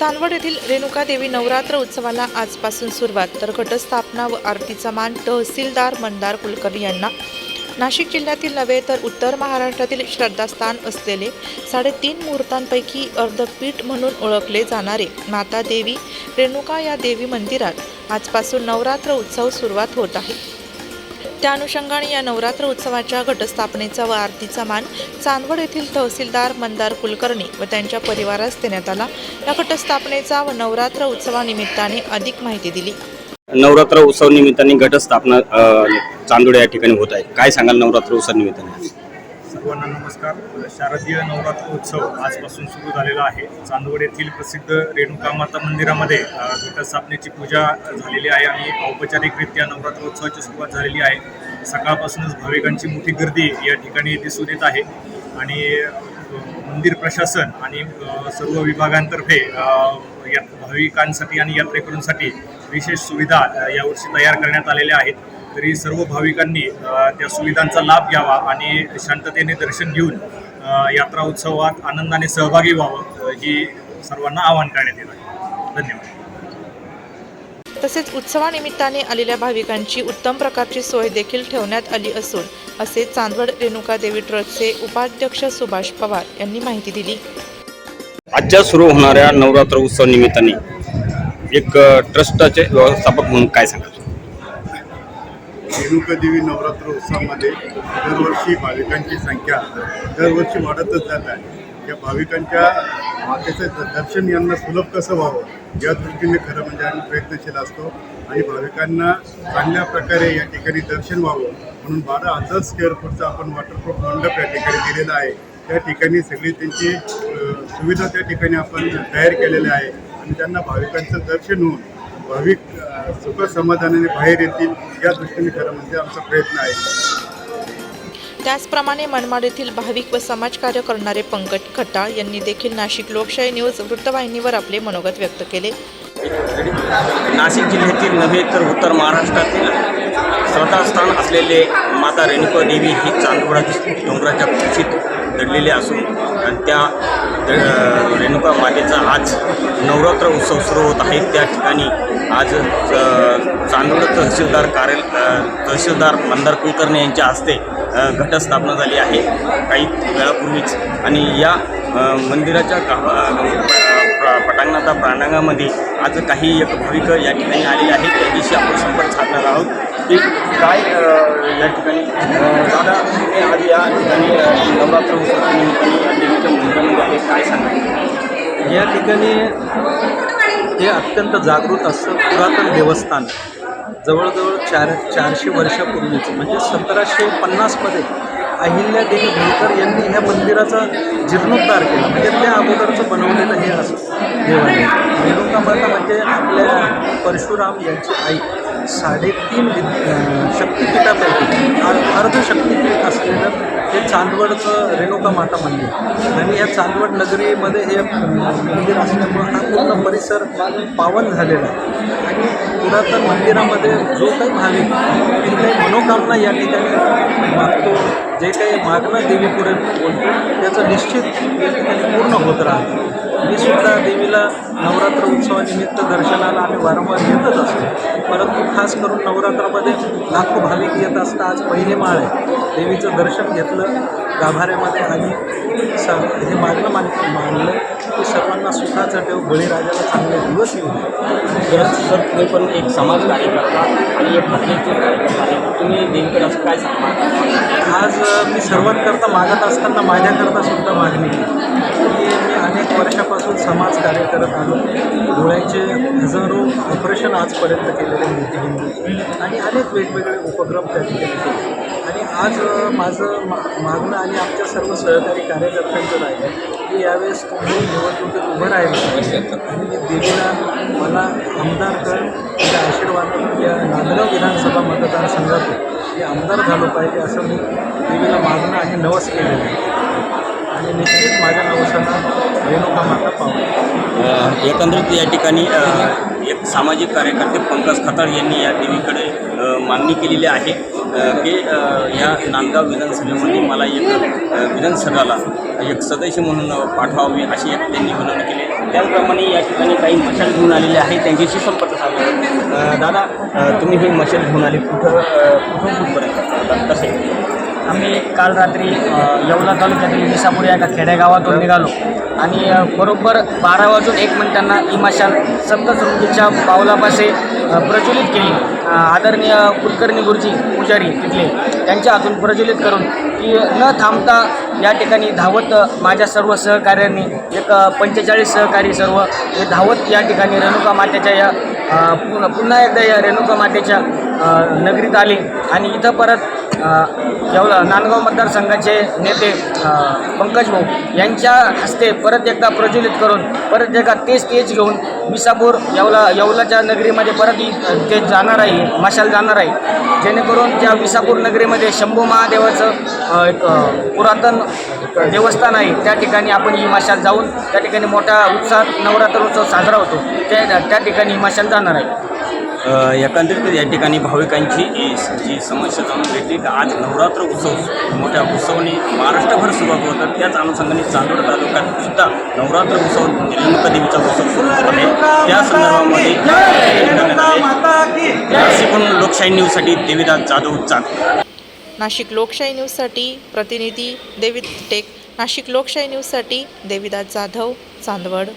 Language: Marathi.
चांदवड येथील रेणुका देवी नवरात्र उत्सवाला आजपासून सुरुवात. तर घटस्थापना व आरतीचा मान तहसीलदार मंदार कुलकर्णी यांना. नाशिक जिल्ह्यातील नव्हे तर उत्तर महाराष्ट्रातील श्रद्धास्थान असलेले साडेतीन मुहूर्तांपैकी अर्धपीठ म्हणून ओळखले जाणारे माता देवी रेणुका या देवी मंदिरात आजपासून नवरात्र उत्सव सुरुवात होत आहे. त्या अनुषंगाने या नवरात्र उत्सवाच्या घटस्थापनेचा व आरतीचा मान चांदवड येथील तहसीलदार मंदार कुलकर्णी व त्यांच्या परिवारास देण्यात आला. या घटस्थापनेचा व नवरात्र उत्सवानिमित्ताने अधिक माहिती दिली. नवरात्र उत्सव निमित्ताने घटस्थापना चांदोड या ठिकाणी होत आहे. काय सांगाल नवरात्र उत्सव निमित्ताने? सर्वांना नमस्कार. शारदीय नवरात्र उत्सव आजपासून सुरू झालेला आहे. चांदवड येथील प्रसिद्ध रेणुका माता मंदिरामध्ये घटस्थापनेची पूजा झालेली आहे आणि औपचारिकरित्या नवरात्र उत्सवाची सुरुवात झालेली आहे. सकाळपासूनच भाविकांची मोठी गर्दी या ठिकाणी दिसून येत आहे आणि मंदिर प्रशासन आणि सर्व विभागांतर्फे या भाविकांसाठी आणि यात्रेकरूंसाठी विशेष सुविधा यावर्षी तयार करण्यात आलेल्या आहेत. तरी सर्व भाविकांनी त्या सुविधांचा लाभ घ्यावा आणि शांततेने दर्शन घेऊन यात्रा उत्सवात आनंदाने सहभागी व्हावं ही सर्वांना आवाहन करण्यात येत आहे. धन्यवाद. तसेच उत्सवानिमित्ताने आलेल्या भाविकांची उत्तम प्रकारची सोय देखील ठेवण्यात आली असून असे चांदवड रेणुका देवी ट्रस्टचे उपाध्यक्ष सुभाष पवार यांनी माहिती दिली. आजच्या सुरू होणाऱ्या नवरात्र उत्सव निमित्ताने एक ट्रस्टाचे व्यवस्थापक म्हणून काय सांगाल? रेणुकादेवी नवरात्र उत्सवामध्ये दरवर्षी भाविकांची संख्या दरवर्षी वाढतच जात आहे. या भाविकांच्या मातेचं दर्शन यांना सुलभ कसं व्हावं? या दृष्टीने खरं म्हणजे आम्ही प्रयत्नशील असतो आणि भाविकांना चांगल्या प्रकारे या ठिकाणी दर्शन व्हावं म्हणून बारा हजार स्क्वेअर फूटचा आपण वॉटरप्रूफ मंडप या ठिकाणी दिलेला आहे. त्या ठिकाणी सगळी त्यांची सुविधा त्या ठिकाणी आपण तयार केलेल्या आहे आणि त्यांना भाविकांचं दर्शन होऊन भाविक सुख समाधानाने बाहेर येतील या दृष्टीने खरं म्हणजे आमचा प्रयत्न आहे. त्याचप्रमाणे मनमाड येथील भाविक व समाजकार्य करणारे पंकज खट्टाळ यांनी देखील नाशिक लोकशाही न्यूज वृत्तवाहिनीवर आपले मनोगत व्यक्त केले. नाशिक जिल्ह्यातील नव्हे तर उत्तर महाराष्ट्रातील श्रद्धास्थान असलेले माता रेणुका देवी ही चांदोडा डोंगराच्या कुशीत दडलेले असून आणि त्या रेणुका मातेचा आज नवरात्र उत्सव सुरू होत आहे. त्या ठिकाणी आज चांदोड तहसीलदार कार्य तहसीलदार मंदार कुलकर्णी यांच्या हस्ते घटस्थापना झाली आहे. काही वेळापूर्वीच. आणि या मंदिराच्या का प्रा- पटांगणाचा प्रांगणामध्ये आज काही एक भाविक या ठिकाणी आलेले आहेत त्यांच्याशी आपण संपर्क साधणार आहोत. की काय या ठिकाणी दादा तुम्ही आज या ठिकाणी नवरात्र उत्सवाच्या निमित्ताने या देवीच्या मंदिरामध्ये आहे काय सांगा या ठिकाणी हे अत्यंत जागृत असं पुरातन देवस्थान जवळजवळ चार चारशे वर्षापूर्वीचं म्हणजे सतराशे पन्नासमध्ये अहिल्या देवी होळकर यांनी ह्या मंदिराचा जीर्णोद्धार केला. म्हणजे त्या अगोदरचं बनवलेलं हे असं. रेणुका म्हणजे आपल्या परशुराम यांची आई. साडेतीन विद- शक्तिपीठापैकी अर्ध शक्तिपीठ असलेलं हे चांदवडचं रेणुका माता मंदिर. आणि या चांदवड नगरीमध्ये हे मंदिर असल्यामुळं हा पूर्ण परिसर पावन झालेला आहे. आणि पुरातन मंदिरामध्ये जो काही भाविक जी काही मनोकामना या ठिकाणी मागतो जे काही मागणं देवीपुढे बोलतो त्याचं निश्चित या ठिकाणी पूर्ण होत राहतं. मी सुद्धा देवीला नवरात्र उत्सवानिमित्त दर्शनाला आम्ही वारंवार येतच असतो. परंतु खास करून नवरात्रामध्ये लाखो भाविक येत असता आज पहिले माळ आहे. देवीचं दर्शन घेतलं गाभाऱ्यामध्ये आणि स हे मागणं मान मानलं. ते सर्वांना सुखाचा ठेव बळीराजाला चांगले दिवस येऊ खरंच सर तुम्ही पण एक समाज कार्यकर्ता आणि एक हत्तीचे कार्यकर्ता आहे तुम्ही नेमकं असं काय सांगता? आज मी सर्वात करता मागत असताना माझ्याकरता सुद्धा मागणी केली की मी अनेक वर्षापासून समाज कार्य करत आलो. डोळ्याचे हजारो ऑपरेशन आजपर्यंत केलेले मोठी आणि अनेक वेगवेगळे उपक्रम त्यांनी ठिकाणी केले आणि आज माझं मा मागणं आणि आमच्या सर्व सहकारी कार्यकर्त्यांचं राहिलं. की यावेळेस तुम्ही निवडणुकीत उभं राहिलं. आणि देवीला मला आमदार कर त्या या नांदगाव विधानसभा मतदारसंघातून हे आमदार झालं पाहिजे असं मी देवीला मागणं आणि नवस केलेलं आहे. आणि निश्चित माझ्या नवसाला रेणुका माता पाहू. एकंदरीत या ठिकाणी एक सामाजिक कार्यकर्ते पंकज खताळ यांनी या देवीकडे मागणी केलेली आहे. की या नांदगाव विधानसभेमध्ये मला एक विधानसभेला विधानसभाला एक सदस्य म्हणून पाठवावे अशी एक त्यांनी विनंती केली. त्याचप्रमाणे या ठिकाणी काही मशाल घेऊन आलेले आहे त्यांच्याशी संपर्क साधला. दादा तुम्ही ही मशाल घेऊन आले कुठं अ, कुठून कुठपर्यंत? कसे आम्ही काल रात्री येवला तालुक्यातील विसापूर या एका खेडेगावातून निघालो. आणि बरोबर बारा वाजून एक मिनिटांना ही मशाल सप्तशृंगीच्या पावलापाशी प्रज्वलित केली. आदरणीय कुलकर्णी गुरुजी पुजारी तिथले त्यांच्या हातून प्रज्वलित करून की न थांबता या ठिकाणी धावत माझ्या सर्व सहकार्यांनी एक पंचेचाळीस सहकारी सर्व हे धावत या ठिकाणी रेणुका मातेच्या या पुन्हा एकदा या रेणुका मातेच्या नगरीत आले. आणि इथं परत एवढं नांदगाव मतदारसंघाचे नेते पंकज भाऊ यांच्या हस्ते परत एकदा प्रज्वलित करून परत एकदा तेच तेज घेऊन विसापूर येवला येवलाच्या नगरीमध्ये परत ही- ते जाणार आहे मशाल जाणार आहे. जेणेकरून त्या विसापूर नगरीमध्ये शंभू महादेवाचं एक पुरातन देवस्थान आहे. त्या ठिकाणी आपण ही मशाल जाऊन त्या ठिकाणी मोठ्या उत्साहात नवरात्र उत्सव साजरा होतो. त्या त्या ठिकाणी ही मशाल जाणार आहे. एकंदरीत या ठिकाणी भाविकांची जी जी समस्या जाणून भेटली की आज नवरात्र उत्सव मोठ्या उत्सवाने महाराष्ट्रभर सुरुवात होतात त्याच अनुषंगाने चांदोड तालुक्यात सुद्धा नवरात्र उत्सव रेणुका देवीचा उत्सव सुरू होत आहे. त्या संदर्भामध्ये लोकशाही न्यूजसाठी देवीदास जाधव चांद नाशिक लोकशाही न्यूजसाठी प्रतिनिधी देवी टेक. नाशिक लोकशाही न्यूजसाठी देविदास जाधव चांदवड.